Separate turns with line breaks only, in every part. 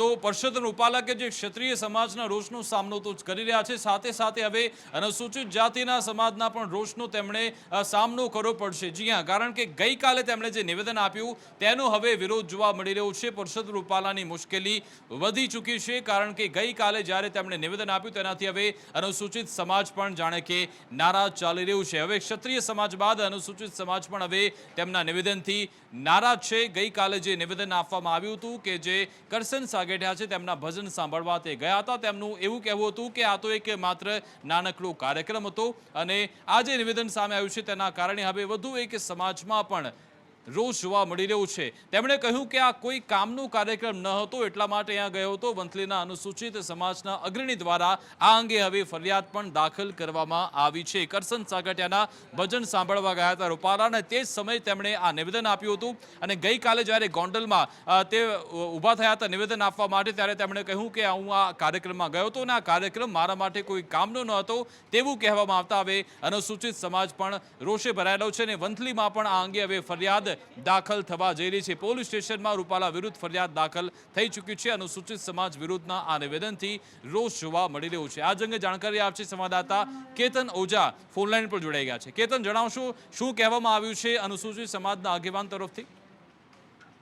તો પરસોત્તમ રૂપાલા કે જે ક્ષત્રિય સમાજના રોષનો સામનો તો કરી રહ્યા છે. સાથે સાથે હવે અનુસૂચિત જાતિના સમાજના પણ રોષનો તેમણે સામનો કરવો પડશે. જી હા, કારણ કે ગઈકાલે તેમણે જે નિવેદન આપ્યું તેનો હવે વિરોધ જોવા મળી રહ્યો છે. પરસોત્તમ રૂપાલાની મુશ્કેલી વધી ચૂકી છે, કારણ કે ગઈકાલે જ્યારે તેમણે નિવેદન આપ્યું તેનાથી હવે અનુસૂચિત સમાજ પણ જાણે કે નારાજ ચાલી રહ્યું છે. હવે ક્ષત્રિય સમાજ બાદ અનુસૂચિત સમાજ પણ હવે તેમના નિવેદનથી નારાજ છે. ગઈકાલે જે નિવેદન આપવામાં આવ્યું હતું કે જે કરસન સાગેઠિયા છે, તેમના ભજન સાંભળવા તે ગયા હતા. તેમનું એવું કહેવું હતું કે આ તો એક માત્ર નાનકડો કાર્યક્રમ હતો અને આ જે નિવેદન સામે આવ્યું છે તેના કારણે હવે વધુ એક સમાજમાં પણ રોષ જોવા મળી રહ્યું છે. તેમણે કહ્યું કે આ કોઈ કામનો કાર્યક્રમ ન હતો, એટલા માટે અહીંયા ગયો હતો. વંથલીના અનુસૂચિત સમાજના અગ્રણી દ્વારા આ અંગે હવે ફરિયાદ પણ દાખલ કરવામાં આવી છે. કરસન સાગઠિયાના ભજન સાંભળવા ગયા હતા રૂપાલા અને તે જ સમયે તેમણે આ નિવેદન આપ્યું હતું. અને ગઈકાલે જ્યારે ગોંડલમાં તે ઊભા થયા હતા નિવેદન આપવા માટે, ત્યારે તેમણે કહ્યું કે હું આ કાર્યક્રમમાં ગયો હતો અને આ કાર્યક્રમ મારા માટે કોઈ કામનો ન હતો તેવું કહેવામાં આવતા હવે અનુસૂચિત સમાજ પણ રોષે ભરાયેલો છે અને વંથલીમાં પણ આ અંગે હવે ફરિયાદ દાખલ થવા જઈ રહી છે. પોલીસ સ્ટેશનમાં રૂપાલા વિરુદ્ધ ફરિયાદ દાખલ થઈ ચૂકી છે. અનુસૂચિત સમાજ વિરુદ્ધના આ નિવેદનથી રોષ જોવા મળી રહ્યો છે. આ અંગે જાણકારી આપશે સંવાદદાતા કેતન ઓઝા ફોનલાઈન પર જોડાઈ ગયા છે. કેતન, જણાવશો શું કહેવામાં આવ્યું છે અનુસૂચિત સમાજના આગેવાન તરફથી?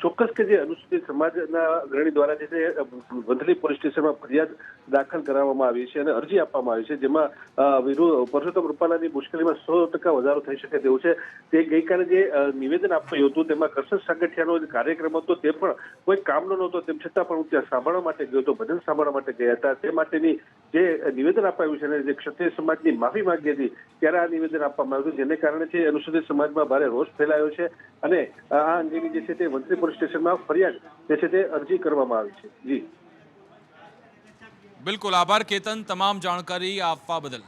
ચોક્કસ કે જે અનુસૂચિત સમાજના અગ્રણી દ્વારા જે છે વંથલી પોલીસ સ્ટેશનમાં ફરિયાદ દાખલ કરાવવામાં આવી છે અને અરજી આપવામાં આવી છે, જેમાં વિરોધ વિરુ- પરસોત્તમ રૂપાલાની મુશ્કેલીમાં સો ટકા વધારો થઈ શકે તેવું છે. તે ગઈકાલે જે નિવેદન આપ્યું હતું, તેમાં કરશન સાગઠિયાનો જે કાર્યક્રમ હતો, તે પણ કોઈ કામનો નહોતો, તેમ છતાં પણ હું ત્યાં સાંભળવા માટે ગયો હતો, ભજન સાંભળવા માટે ગયા હતા. તે માટેની જે નિવેદન અપાયું છે અને જે ક્ષત્રિય સમાજની માફી માંગી હતી, ત્યારે આ નિવેદન આપવામાં આવ્યું જેને કારણે છે, અનુસૂચિત સમાજમાં ભારે રોષ ફેલાયો છે અને આ અંગેની જે છે તે મંત્રી પોલીસ સ્ટેશનમાં ફરિયાદ છે તે અરજી કરવામાં આવી છે. જી.
બિલકુલ આભાર, કેતન. તમામ જાણકારી આપવા બદલ.